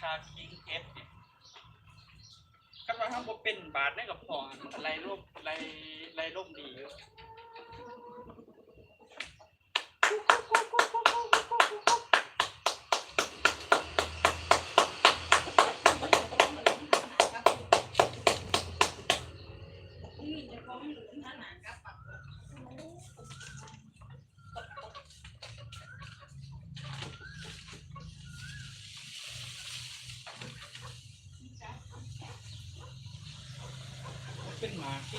คาคิงเอสเนี่ยก็มาทำบ่เป็นบาทได้กับพออะไรร่มอะไรอะไรร่มดีอยู่เป็นหมาที่นาเป็นหมาเขาไม่ได้แล้วค่ะ ได้ ป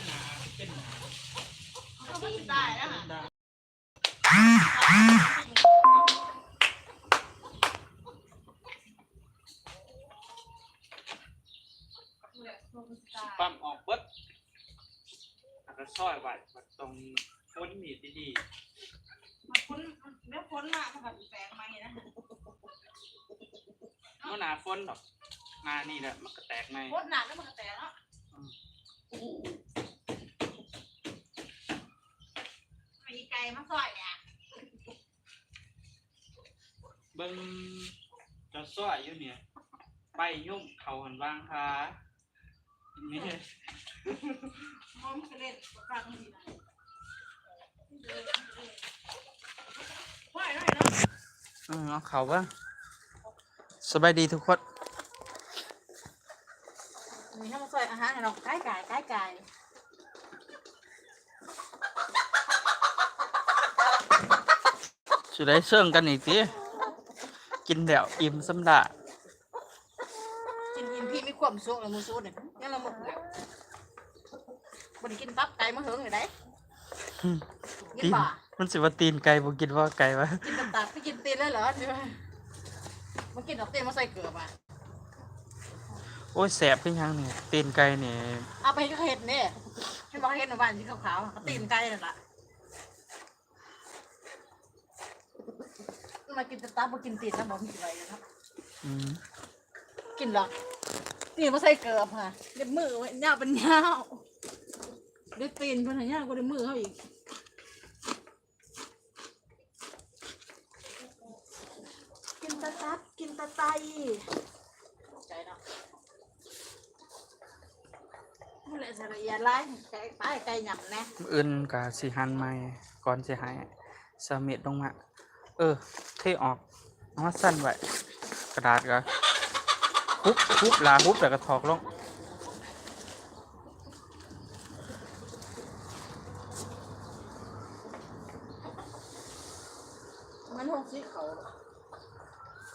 ั๊มออกเบิดแล้วก็ซอยไว้บัดตรงพ้นมีดดีมันพ้นแล้วพ้นมาเขาแบบแปลงมาเห็นนะๆเมื่อหนาฝนดอกงานนี่แหละมันก็แตกในพ้นหนักแล้วมันก็แตกแล้วมีไก่ มาซอยเนี่ยเบิ่งจะซอยอยู่เนี่ย ไปยุ่มเขาหันวางคานี่มอมกระเด็นกลางทีนะว่ายได้เนาะเออเอาเขาบ้างสบายดีทุกคนมีทั้งซอยอาหารเราไก่ไก่ไก่ไก่ สุดได้เสื่องกันอีกทีกินแล้วอิ่มสำดากินกินพี่มีความสุขเลยมือสู้เนี่ยยังละมึกเนี่ยบนกินตับไก่มาเหิงเลยได้กินตีนป่ามันสิว่าตีนไก่บ่กินว่าไก่วะกินตับตับไปกินตีนเลยเหรอเนี่ยมันกินดอกเตี้ยมาใส่เกลือมาโอ้ยแสบขึ้นยังเนี่ยตีนไก่เนี่ยเอาไปให้เขาเห็ดเนี่ยให้บอกให้เห็ดในบ้านที่ขาวๆเขาตีนไก่นั่นแหละ มากินตับมากินตีนนะบอกมีอะไรนะครับ อืมกินหรอกตีนมาใส่เกลือค่ะเด็ดมือไว้ยาวเป็นยาวเด็ดตีนเพิ่นใหายาวกว่าเด็ดมือเขาอีกกินตะตับกินตะไตใจเนาะนี่แหละสระเอียดไล่ไก่ตายไก่หยำแน่ มื้ออื่นก็สิหันใหม่ก่อนสิให้สามิดลงมา เออ เทออกเอามาสั้นไว้กระดาษก็ฮุบฮุบลาฮุบแล้วก็ถอกลงมันห้องสีเขา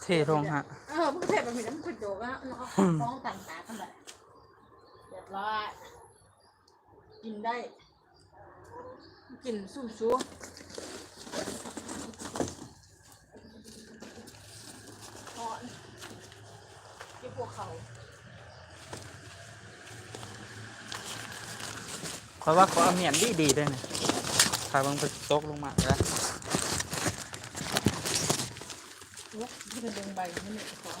เทลงฮะ เออมันก็เทมันมีน้ำกระโดดแล้วแล้วก็ฟ้องต่างตากันเลยเรียบร้อยกินได้ กินสู้ซูหอนที่พวก เขาเพราะว่าเขาเอาเมียนดีดีๆด้วยนะถ้ามันไปตกลงมาแล้วลุกที่เป็นเดินใบนี่เนี่ยขอ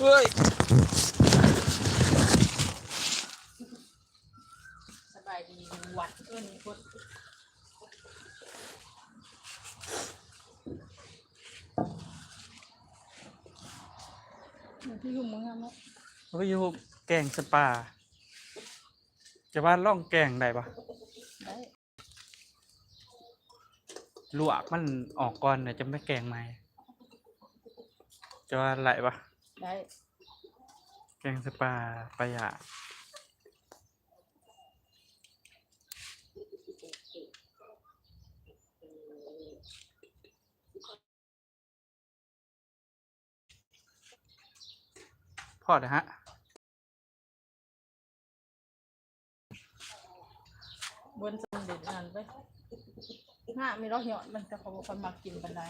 เอ้ยสบายดีหวัดเอิ้นคน พี่ยุ่งมั้งครับเขาอยู่แกงสปา จะว่าล่องแกงได้ปะได้ลวกมันออกก่อนเดี๋ยวจะไม่แกงใหม่ จะว่าไหลปะได้ แกงสปาปลาหยา พอนะฮะบนสมเด็จนั่นไปหน้ามีรอยหยอดมันจะเขาบอกคนมากินกันได้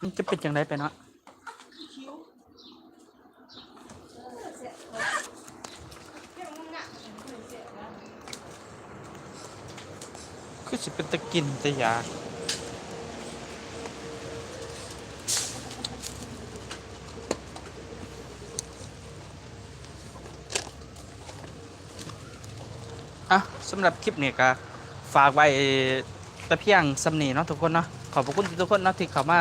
มันจะเป็นจังไดไปเนาะคิ้วเสียเสียมึงอะเสียแล้วคือสิเป็นตะกินแต่อยา อะสำหรับคลิปนี้ก็ฝากไว้แต่เพียงสำนีเนาะทุกคนเนาะขอบพระคุณทุกคนเนาะที่เข้ามา